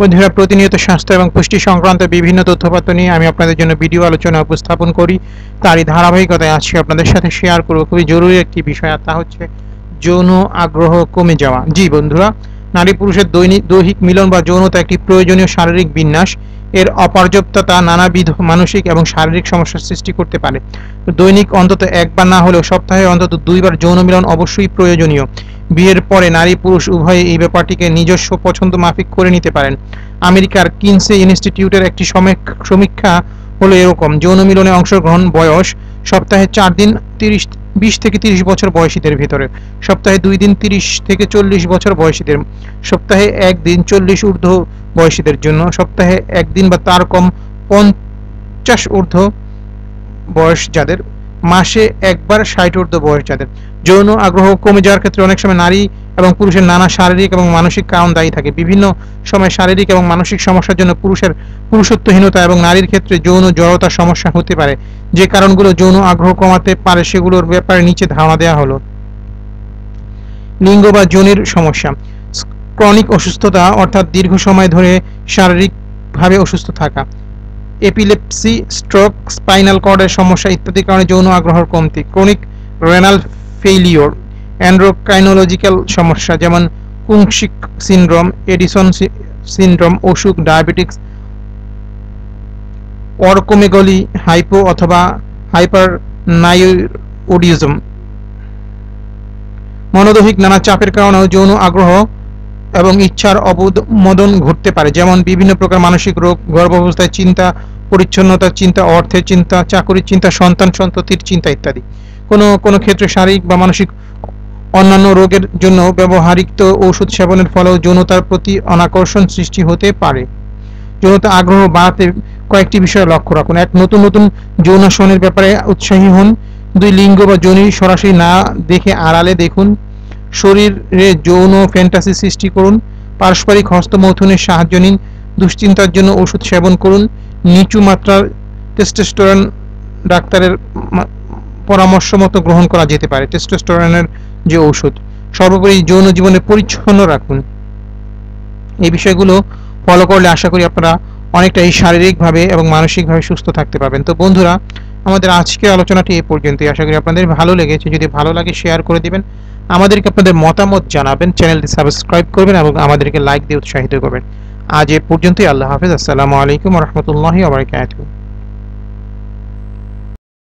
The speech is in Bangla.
বন্ধুরা, প্রতিনিয়ত স্বাস্থ্য এবং পুষ্টি সংক্রান্ত বিভিন্ন তথ্যপত্র নিয়ে আমি আপনাদের জন্য ভিডিও আলোচনা উপস্থাপন করি। তারই ধারাবাহিকতায় আজকে আপনাদের সাথে শেয়ার করব। খুবই জরুরি একটি বিষয় তা হচ্ছে যৌন আগ্রহ কমে যাওয়া। জি বন্ধুরা, নারী পুরুষের দৈনিক দৈহিক মিলন বা যৌনতা একটি প্রয়োজনীয় শারীরিক বিন্যাস। এর অপর্যাপ্ততা নানাবিধ মানসিক এবং শারীরিক সমস্যার সৃষ্টি করতে পারে। দৈনিক অন্তত একবার না হলেও সপ্তাহে অন্তত দুইবার যৌন মিলন অবশ্যই প্রয়োজনীয়। বিয়ের পরে নারী পুরুষ উভয়ে এই ব্যাপারটিকে নিজস্ব পছন্দ মাফিক করে নিতে পারেন। আমেরিকার কিনসে ইনস্টিটিউটের একটি সমীক- সমীক্ষা হলো এরকম। যৌন মিলনে অংশগ্রহণ বয়স সপ্তাহে চার দিন তিরিশ, বিশ থেকে তিরিশ বছর বয়সীদের ভিতরে। সপ্তাহে দুই দিন তিরিশ থেকে চল্লিশ বছর বয়সীদের, সপ্তাহে একদিন চল্লিশ ঊর্ধ্ব বয়সীদের জন্য। সপ্তাহে একদিন বা তার কম পঞ্চাশ ঊর্ধ্ব বয়স যাদের মাসে একবার ষাট ঊর্ধ্ব বয়স যাদের। যৌন আগ্রহ কমে যাওয়ার ক্ষেত্রে অনেক সময় নারী এবং পুরুষের নানা শারীরিক এবং মানসিক কারণ দায়ী থাকে। বিভিন্ন সময় শারীরিক এবং মানসিক সমস্যার জন্য পুরুষের পুরুষত্বহীনতা এবং নারীর ক্ষেত্রে যৌন জড়তার সমস্যা হতে পারে। যে কারণগুলো যৌন আগ্রহ কমাতে পারে সেগুলোর ব্যাপারে নিচে ধারণা দেওয়া হলো। লিঙ্গ বা যোনির সমস্যা। ক্রনিক অসুস্থতা অর্থাৎ দীর্ঘ সময় ধরে শারীরিকভাবে অসুস্থ থাকা। এপিলেপসি স্ট্রোক স্পাইনাল কর্ডের সমস্যা ইত্যাদির কারণে যৌন আগ্রহের কমতি ক্রনিক রেনাল ফেইলিওর অ্যান্ড্রোকাইনোলজিক্যাল সমস্যা, যেমন কুংশিক সিনড্রোম এডিসন সিনড্রোম অসুখ ডায়াবেটিক্স অর্কোমেগলি হাইপো অথবা হাইপার নাইওডিজম মনোদৈহিক নানা চাপের কারণেও যৌন আগ্রহ এবং ইচ্ছার অবমদন ঘটতে পারে, যেমন বিভিন্ন প্রকার মানসিক রোগ, গর্ভাবস্থায় চিন্তা পরিচ্ছন্নতার চিন্তা, অর্থের চিন্তা, চাকরির চিন্তা, সন্তান সন্ততির চিন্তা ইত্যাদি। কোনো কোনো ক্ষেত্রে শারীরিক বা মানসিক অন্যান্য রোগের জন্য ব্যবহারিক ঔষধ সেবনের ফলেও যৌনতার প্রতি অনাকর্ষণ সৃষ্টি হতে পারে। যৌনতা আগ্রহ বাড়াতে কয়েকটি বিষয় লক্ষ্য রাখুন। এক, নতুন নতুন যৌনাসনের ব্যাপারে উৎসাহী হন। দুই, লিঙ্গ বা যোনি সরাসরি না দেখে আড়ালে দেখুন। শরীরে যৌন ফ্যান্টাসি সৃষ্টি করুন। পারস্পরিক হস্তমৈথুনের সাহায্য নিন। দুশ্চিন্তার জন্য ওষুধ সেবন করুন। নিচু মাত্রার টেস্টোস্টেরন ডাক্তারের পরামর্শ মতো গ্রহণ করা যেতে পারে। টেস্টোস্টেরনের যে ওষুধ সর্বোপরি যৌন জীবনে পরিচ্ছন্ন রাখুন। এই বিষয়গুলো ফলো করলে আশা করি আপনারা অনেকটা এই শারীরিকভাবে এবং মানসিকভাবে সুস্থ থাকতে পারবেন। তো বন্ধুরা, আমাদের আজকের আলোচনাটি এই পর্যন্তই। আশা করি আপনাদের ভালো লেগেছে। যদি ভালো লাগে শেয়ার করে দিবেন। আমাদেরকে আপনাদের মতামত জানাবেন। চ্যানেলটি সাবস্ক্রাইব করবেন এবং আমাদেরকে লাইক দিয়ে উৎসাহিত করবেন। আজ এ পর্যন্তই আল্লাহ হাফেজ। আসসালামু আলাইকুম রহমতুল্লাহ আবরকাতুহ